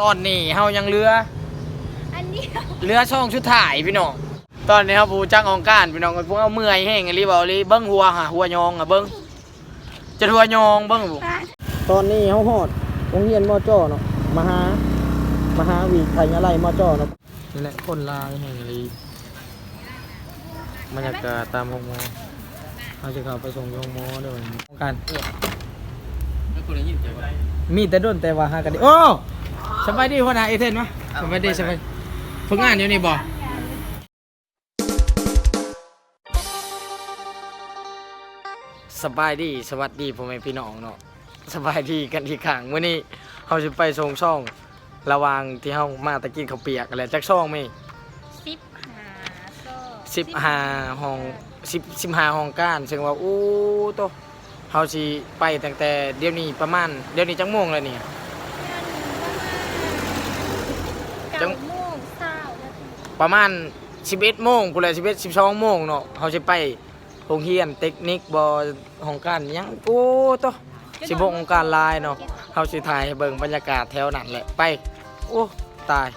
ตอนนี้เฮายังเรือ อันนี้เรือช่องชุดถ่ายพี่น้อง ตอนนี้ครับผู้จ้างองการพี่น้องพวกเอาเมื่อยแห้งอะไรบ่เลยเบิ้งหัวหาหัวยองอะเบิ้งจะหัวยองเบิ้งบุตอนนี้เฮาฮอดโรงเรียนมอจ้อเนาะมหามหาวิทยาลัยมอจ้อเนาะนี่แหละคนลายแห่งอะไรบรรยากาศตามโรงมอเขาจะเข้าไปส่งโรงมอด้วยองการมีแต่ด้นแต่ว่าหากันดิโอ้ สบายดีพ่อนาเอเทนมะสบายดีสบายฝึกงานอยู่นี่บ่สบายดีสวัสดีพ่อแม่พี่น้องเนาะสบายดีกันที่ข้างมื้อนี้เขาจะไปส่งช่องระหวางที่เฮามาตะกินข้าวเปียกอะไรจักช่องไหมสิบหาโซ่สิบห้าห้องสิบสิบห้าห้องก้านซึ่งว่าอู้โตเฮาสิไปตั้งแต่เดี๋ยวนี้ประมาณเดี๋ยวนี้จังโมงแล้วเนี่ย จัเก้างโมงเช้านาทีประมาณ11โมงพุ่นแหละ11 12โมงเนาะเฮาสิไปโรงเรียนเทคนิคบ่ห้องก้านหยังโอ้โตสิบ่ห้องก้านลายเนาะเฮาสิถ่ายให้เบิ่งบรรยากาศแถวนั้นแหละไปโอ้ตาย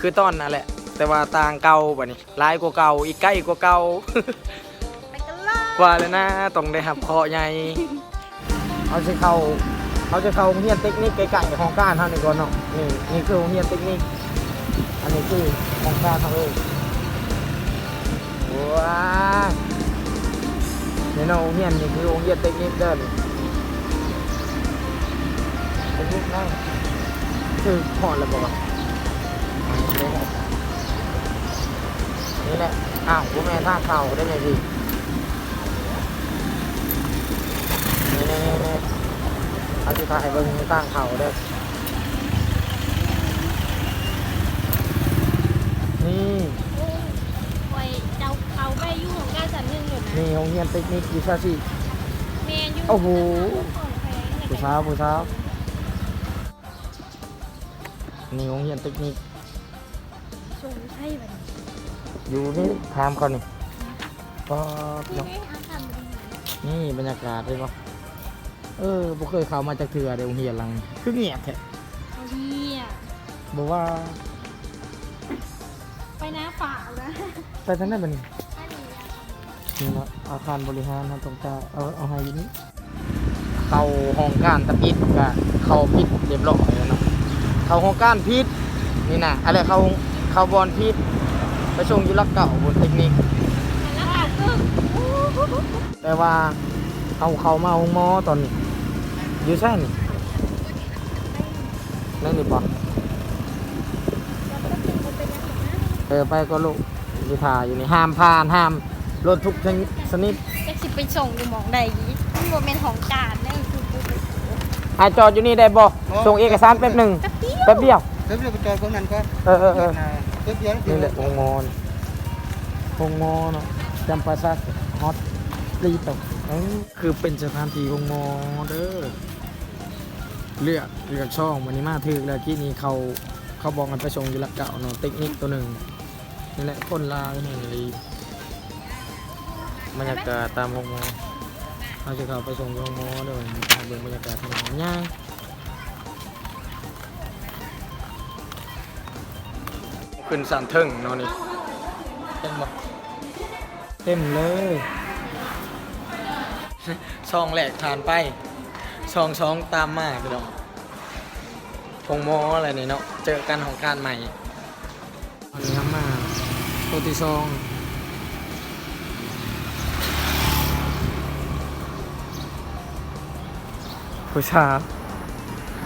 คือตอนนั่นแหละ แต่ว่าต่างเก่าบัดนี้หลายกว่าเก่าอีกใกล้กว่าเก่า ไปกันเลยว่าแล้วนะต้องได้หับเคาะใหญ่ เขาจะเข้าเขาจะเข้าโรงเรียนเทคนิคใกล้ๆของการเท่านี้ก่อนเนาะนี่นี่คือโรงเรียนเทคนิค อันนี้คือของการเท่าเองว้าวนี่เนาะโรงเรียนนี่คือโรงเรียนเทคนิคเด้อนี่เทคนิคนั่งคือพอแล้วบอกว่านี่แหละ อ้าวกูแม่ท่าเข่าได้ไหมพี่นี่นี่นี่เอาสิถ่ายเบิ่งตั้งเขาเด้ นี่โอ้ยเจ้าเขาไปอยู่ของการสันหนึ่งอยู่นะนี่โรงเรียนเทคนิควิชาชีพเมนอยู่โอ้โหของแพงเนี่ยผู้สาวผู้สาวนี่โรงเรียนเทคนิคสูงใช่ไหมอยู่นี่ถามเขานี่ป๊อบนี่เนาะไงอาคารบริหารนี่บรรยากาศเลยปะเออบ่เคยเข้ามาจากเถื่อเดี๋ยวโรงเรียนหลังนี้คือเงียบแท้เขาเฮียบอกว่า ไปน้าฝ่าแล้วไปทางไหนบ้านี่อันนี้นี่เนาะอาคารบริหารนะตรงกลางเอาเอาให้อยู่นี่เข้าห้องการตะปิดก็เข้าพิษเรียบร้อยแล้วเนาะเข้าห้องการพิษนี่นะอะไรเข้าเข้าบอลพิษไปส่งอยู่ลักเก่าบนเทคนิคแต่ว่าเอาเขามาห้องมอตอนนี้อยู่ใช่นี่นั่นนี่ปะ แล้วก็เป็นคนเป็นยังไงนะ เออไปก็ลูกอยู่ท่าอยู่นี่ห้ามผ่านห้ามรถทุกชนิดจะสิไปส่งอยู่หมองใดยีมันโมเมนของการนั่นคือคือคือหาจอดอยู่นี่ได้บ่ส่งเอกสารแป๊บหนึ่งแป๊บเดียวแป๊บเดียว เดี๋ยวเราไปจอดพวกนั้นก็เออเออเออเดี๋ยวเดี๋ยวนี่แหละวงมอนวงมอเนาะจำปาซักฮอตรีตกเอ้ยคือเป็นสถานที่วงมอเด้อเลือกเลือกช่องวันนี้มาถึกแล้วที่นี่เขาเขาบอกกันไปส่งอยู่ลักเก่าเนาะเทคนิคตัวหนึ่ง นี่แหละคนลาวนี่เลยบรรยากาศตามวงมอเขาจะเข้าไปส่งวงมอเด้อมาเบิ่งบรรยากาศทางหลังย่างขึ้นสันเทิงเนาะนี่เต็มบ่เต็มเลยซองแหลกผ่านไปซองสองตามมาพี่น้องคงโมอะไรนี่เนาะเจอกันของการใหม่อันนี้ครับมา ตัวที่ซองผู้ชาย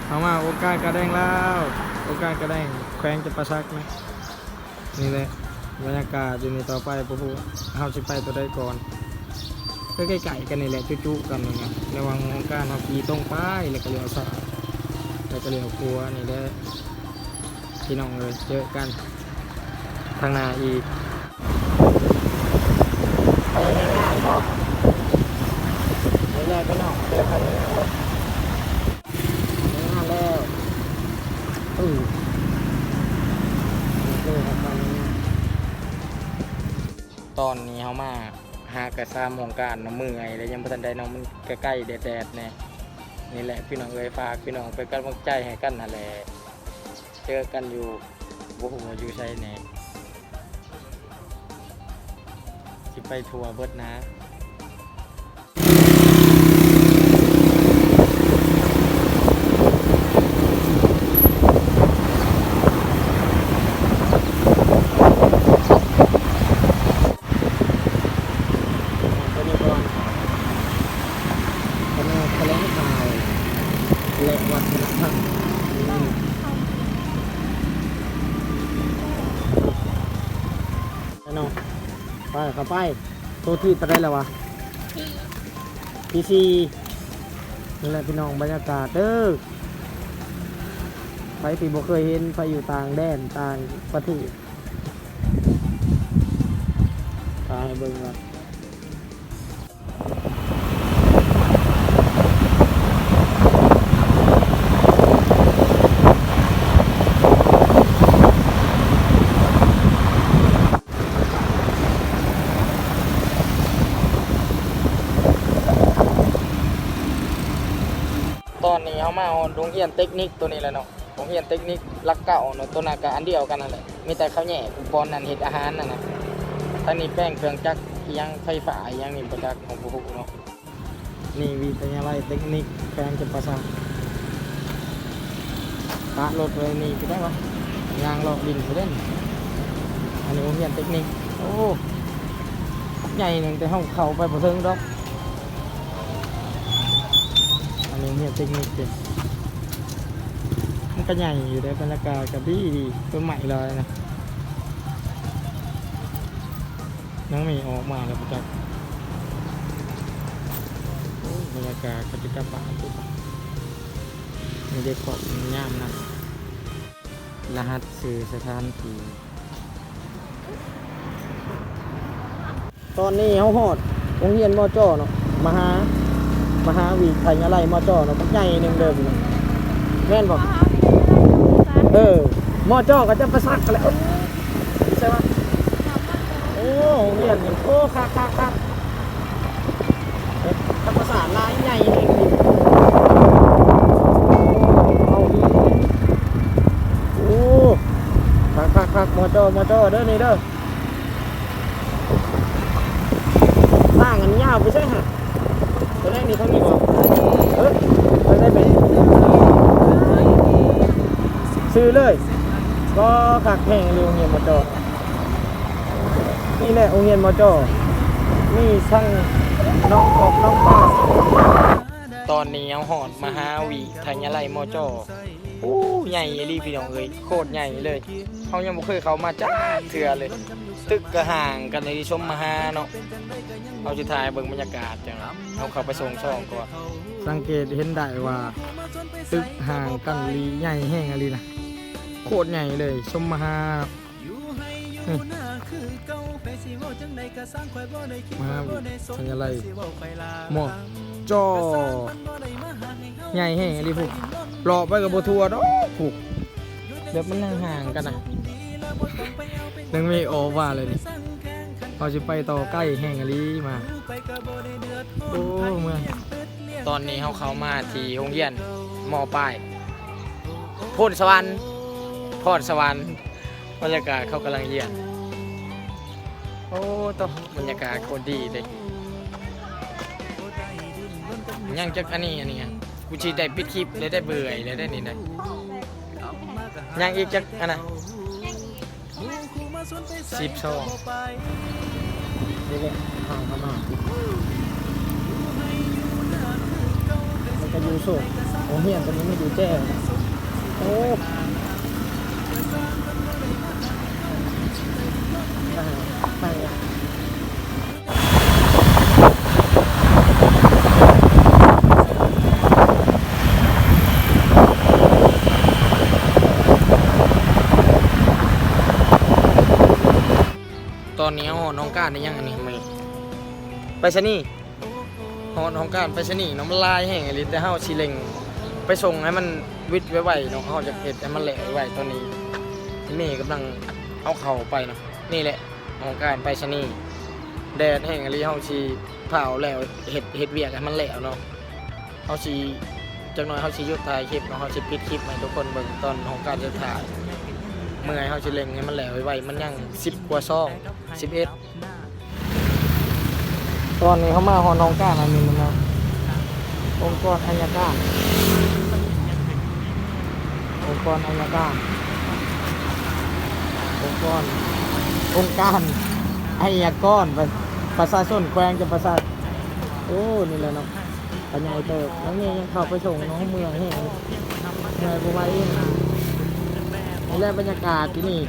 เอามาโอกาสกระแดงแล้ว โอกาสกระแดงแขวงจะประซักไหมนี่เลยบรรยากาศอยู่ในต่อไปปุ๊บเฮาสิไปตัวใดก่อนก็ใกล้ๆกันนี่แหละจุๆกันนี่ไงระหวังของการเฮาขี่ตรงไปแล้วก็เลี้ยวซ้ายแล้วก็เลี้ยวขวานี่แหละพี่น้องเลยเจอกัน ทางหน้าอีกเดี๋ยวๆพี่น้องหน้าแล้วอือนี่คือทางนี้ตอนนี้เขามาหากระซามของการเน้ำมือไงแล้วยังพัทันใดเน้องมันใกล้ๆแดดๆเนี่ยนี่แหละพี่น้องเอ้ยฝากพี่น้องเป็นบังใจให้กันนั่นแหละเจอกันอยู่โอ้โหอยู่ใช่ไหนสิ ไปทัวร์เบิดนะตัวนี้ก่อนคณะแถลงข่าวและวัฒนธรรม ไปเข้าไปตัวที่ตะได้แล้ววะที่พีซีนี่แหละพี่น้องบรรยากาศเด้อไปที่บ่เคยเห็นไปอยู่ต่างแดนต่างประเทศตายเบิ่งว่า ตอนนี้เขามาเอา โรงเรียนเทคนิคตัวนี้แหล้วเนาะโรงเรียนเทคนิครักเก่าเนาะตัวนั้นก็อันเดียวกันนั่นแหละมีแต่เขาวแหย่อุปกรณ์นั่นเฮ็ดอาหารนั่นนะทางนี้แป้งเครื่องจักรยังไฟฟ้ายังนี่ประจักษ์ของผู้ผู้เนาะนี่วิทยาลัยเทคนิคแปลงจำปาสักปะรถเลยนี่ไปได้ปะยางลอกดินไปเล่นอันนี้โรงเรียนเทคนิคโอ้ใหญ่หนึ่งแต่ห้องเขาไปบ่ถึงดอกอันนี้เนี่ยเทคนิคเด็ดมัน ก็ใหญ่อยู่ในบรรยากาศกับดีดีต้นใหม่เลยนะน้องมีออกมาแล้วประจักบรรยากาศกติกาป่าตุ๊บมีเด็กเกาะย่ามนะรหัสสื่อสถานที่ตอนนี้เขาหอดโรงเรียนมอจอเนาะมหามหาวิทยาลัยมอจอเนาะใหญ่หนึ่งเดิมเนาะแม่นบอก เออมอจอก็จะประสักกันแล้วใช่ไหมโอ้เรียนโอ้คักคักคักเอ๊ะถ้าภาษาลายใหญ่เองเอาดีโอ้คักคักคักมอจอมอจอเด้อนี่เด้อสร้างกันยาวไปใช่ฮะตัวแรกนี่เท่านี้ ซื้อเลยก็ขักแข่งเรียงเงียนมอจอนี่แหละโรงเรียนมอจอนี่ช่างน้องออกน้องป้าตอนนี้เอาหอดมหาวิทยาลัยมอจอโอ้ใหญ่เลยพี่น้องเอ้ยโคตรใหญ่เลยเขายังไม่เคยเข้ามาจ้าเถื่อเลย ตึกก็ห่างกันในที่ชมมหาเนาะเอาสุดท้ายเบิ่งบรรยากาศจังเอาเข้าไปส่งช่องก่อนสังเกตเห็นได้ว่า ตึกห่างกันลีใหญ่แห้งอะไรนะ โคตรใหญ่เลย ชมมาหาอืมมาสัญลัยหมอกจอใหญ่แห้งอะไรพวกรอไปกับบัทัวร์เนาะผูกเดี๋ยวมันนั่งห่างกันนะนึงไม่โออกว่าเลยนี่เราจะไปต่อใกล้แห่งอลีมาโอ้เมืองตอนนี้เขาเข้ามาที่โรงเรียนมอป้ายพนสวรรค์ พอดสวรรค์บรรยากาศเขากำลังเยี่ยนโอ้ตบรรยากาศโคตรดีเลยยังจักอันนี้อันนี้กูชีได้ปิดคลิปเลยได้เบื่อเลยได้นี่ได้ยังอีกจักอันน่ะสิบสองนี่แหละห่างกันมากมันจะอยู่สูงโอ้เฮียนตอนนี้ไม่อยู่แจ้งนะโอ้ตายตายอะต อนนี้เอน้องการได้ยังอันนี้มือไปชะนี่หอนของการไปชะนี่น้องมันลายแห้งไอ้ลิแต่เฮาชิเล็งไปส่งให้มันวิดไว้ไวๆเนาะเฮาจะเก็บให้มันแหลกไว้ตอนนี้นี่กำลังเอาเข่าไปเนาะนี่แหละของการไปชะนี่แดดแห้งไอ้ลิเฮาชีเผาแล้วเห็ดเห็ดเวียกให้มันแหลวเนาะเฮาชีจักหน่อยเฮาชียุดถ่ายคลิปเนาะเฮาสิปิดคลิปให้ทุกคนเบิ่งตอนของการจะถ่าย เมื่อยเฮาสิเล็งให้มันแหลวไวๆมันยัง10กว่าซอง11ตอนนี้เขามาฮอนองก้านอันนี้มันเนาะองค์กรอัยการองค์กรอัยการองค์กรองค์การอัยการประประชาชนแขวงจะประชาโอ้นี่แหละเนาะปัญญาเติบแล้วนี่ยังเข้าไปส่งน้องเมืองให้เมืองบัวไว้เองนะ นี่แหละบรรยากาศที่นี่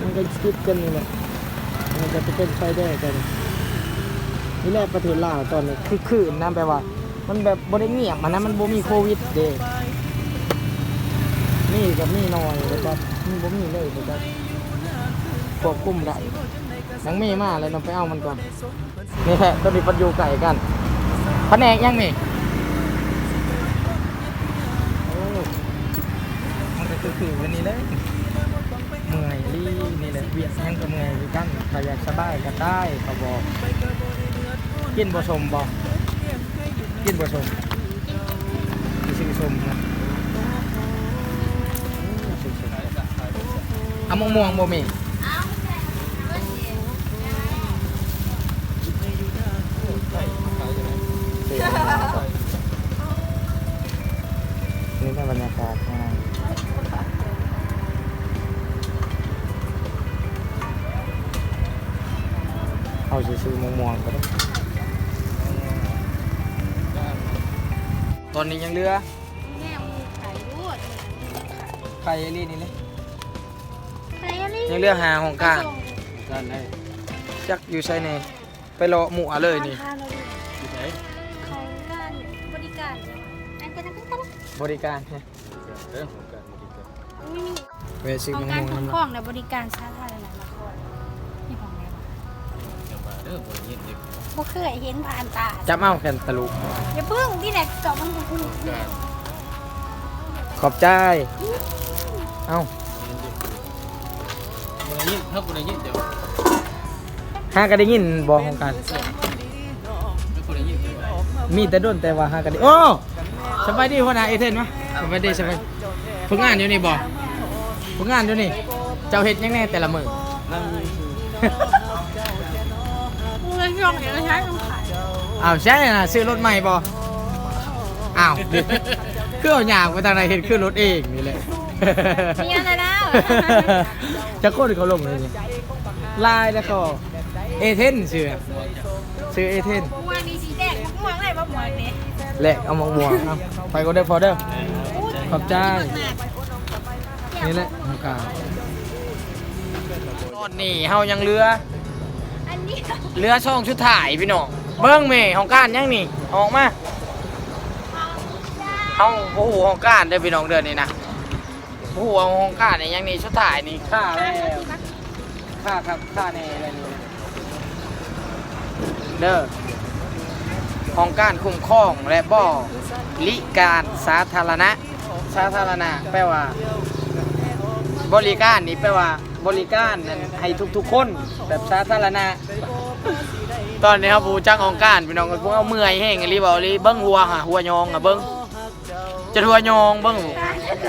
มันก็คิดกันนี่แหละมันจะเป็นไฟแดงกันนี่แหละประเทศลาวตอนนี้คือคืนนะแปลว่า มันแบบบริเงียบมันนะมันบ่มีโควิดเด้นี่กับนี่น้อยแล้วก็มันบ่มีเลยแล้วก็ควบคุมได้ยังไม่มาเลยเราไปเอามันก่อนนี่แหละตัวนี้ปัดอยู่ไก่กันแผนกยังนี่ โอ้มันก็คือคือวั นนี้เลยเมื่อยรีนี่แหละเวียดแห้งก็เมื่อยคือกันถ้าอยากสบายก็ได้เขาบอกกินผสมบอกกินผสมกินสีสมนะเอามะม่วงบ่มีนี่เป็นบรรยากาศข้า เอาซื้อๆมะม่วงก็ได้ตอนนี้ยังเหลือแม่มึงขายด้วยไข่ลี่นี่เลยขายอะไรยังเหลือหาของกลางส่งกันได้จักอยู่ใส่ในไปรอหมูอะเลยนี่ทานเราดูที่ไหนเขาการบริการอันเป็นอันเป็นอันบริการเนี่ยเรื่องของการบริการไม่มีเวซื้อของมะการม่วงคุ้มน้ำครละองและบริการสาธารณะ เกี่ยวกับเรื่องบริเด็กบ่เคยเห็นผ่านตาจับเอาแค่ตะลุอย่าเพิ่งที่แหลกจอบมันคุ้มการขอบใจ เอ้าบริยินถ้าบริยินเดี๋ยวหาก็ได้ยินบอกของกัน ถ้าบริยินเดี๋ยวมีแต่ด้นแต่ว่าหาก็ได้โอ้สบายดีพ่อนาเอเทนมะสบายดีสบายฝึกงานอยู่นี่บ่ฝึกงานอยู่นี่ เจ้าเฮ็ดยังแน่แต่ละมื้อ นั่งกูเลยช่องเดี๋ยวใช้ต้องขายอ้าวใช่น่ะซื้อรถใหม่บ่อ้าวดิคือเอาหยางไปทางไหนเห็นคือรถเองนี่แหละมีอะไรแล้วจะโคตรเขาลงเลยนี่ลายแล้วก็เอเทนซื้อซื้อเอเทนม่วงนี่สีแดงม่วงอะไรบ้างม่วงนี่แหละเอามาบวงเอาไปก็ได้พอเด้อขอบใจนี่แหละของกลางตอนนี้เฮายังเรือ เรือช่องชุดถ่ายพี่น้องเบิ้งเมของการยังนี่ออกมาเฮาโอ้โหของการเด้อพี่น้องเดือนนี้นะโอ้โหของการนี่ยังนี่ชุดถ่ายนี่ค่าแล้วค่าครับค่าแน่อะไรนี่เด้อของการคุ้มครองและบ่ลิการสาธารณะ สาธารณะแปลว่า บริการนี่แปลว่าบริการให้ทุกๆคนแบบสาธารณะ ตอนนี้ครับผู้จ้างองค์การพี่น้องก็พวกเอาเมื่อยแห้งอีหลีบ่อีหลีเบิ้งหัวหะหัวยองอะเบิ้งจะหัวยองเบิ้ง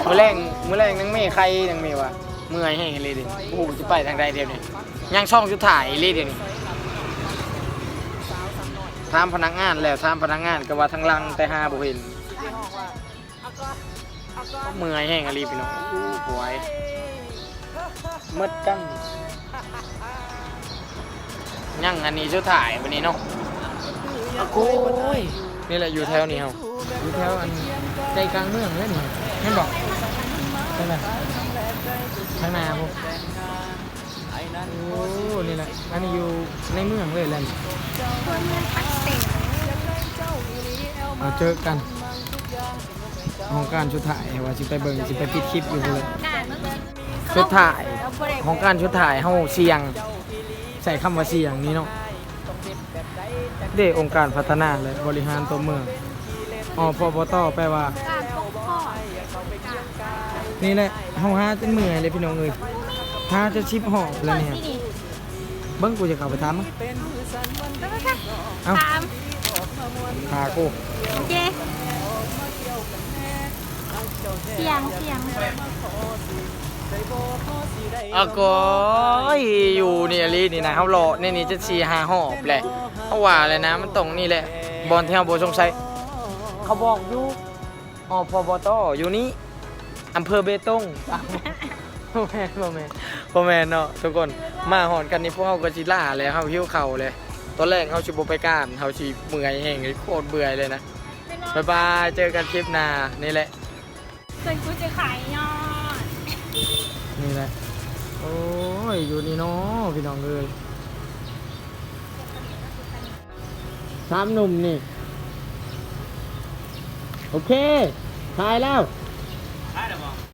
มือแรงมือแรงนังเมใครนังเมวะเมื่อยแห้งอีหลีดิโอ้โหจะไปทางใดเดี๋ยวนี้ยังช่องสุดท้ายอีหลีเดี๋ยวนี้ถามพนักงานแล้วถามพนักงานก็ว่าทางลังแต่หาบ่เห็นเมื่อยแห้งอีหลีพี่น้องโอ้โหป่วยมืดจัง ยังอันนี้ชุดถ่ายวันนี้เนาะโอ้ยนี่แหละอยู่แถวนี้เฮาอยู่แถวอันใจกลางเมืองเลยนี่แม่นบอกใช่ไหมข้างหน้าพวกโอ้นี่แหละอันนี้อยู่ในเมืองเลยแหละคนเงินปักเต็งเอาเจอกันของการชุดถ่ายว่าสิไปเบิ่งสิไปปิดคลิปอยู่เลยการมันชุดถ่ายเอาบ่ได้ของการชุดถ่ายเฮาเสียง ใส่คำว่าเสียงนี้เนาะเด้องค์การพัฒนาและบริหารตัวเมืองอพบตแปลว่า การปกครองนี่แหละเฮาหาจนเมื่อยเลยพี่น้องเอ้ยหาจะชิบหอบแล้วเนี่ยนี่เบิ่งกูจะเข้าไปถามมั้งไปไปไปเอ้าตามพากูโอเคสียงเสียง อะก็อยู่นี่อลีนี่นะเขารอนี่นี่จะสีหาหอบแหละเขาว่าเลยนะมันตรงนี่แหละ บอลที่เขาโบสงสัยเขาบอกอยู่อ๋อพอบอตอยู่นี่อำเภอเบตงพ่อแม่พ่อแม่พ่อแม่เนาะทุกคนมาหอนกันนี่พวกเขาก็จิล่าเลยเขาหิ้วเข่าเลย ตอนแรกเขาชิบไปก้านเขาชิเมื่อยแห้งโคตรเบื่อเลยนะบายบายเจอกันคลิปหน้านี่แหละส่วนกูจะขายยอด นี่แหละ โอ้ย อยู่นี่เนาะพี่น้องเลยสามหนุ่มนี่ โอเคถ่ายแล้ว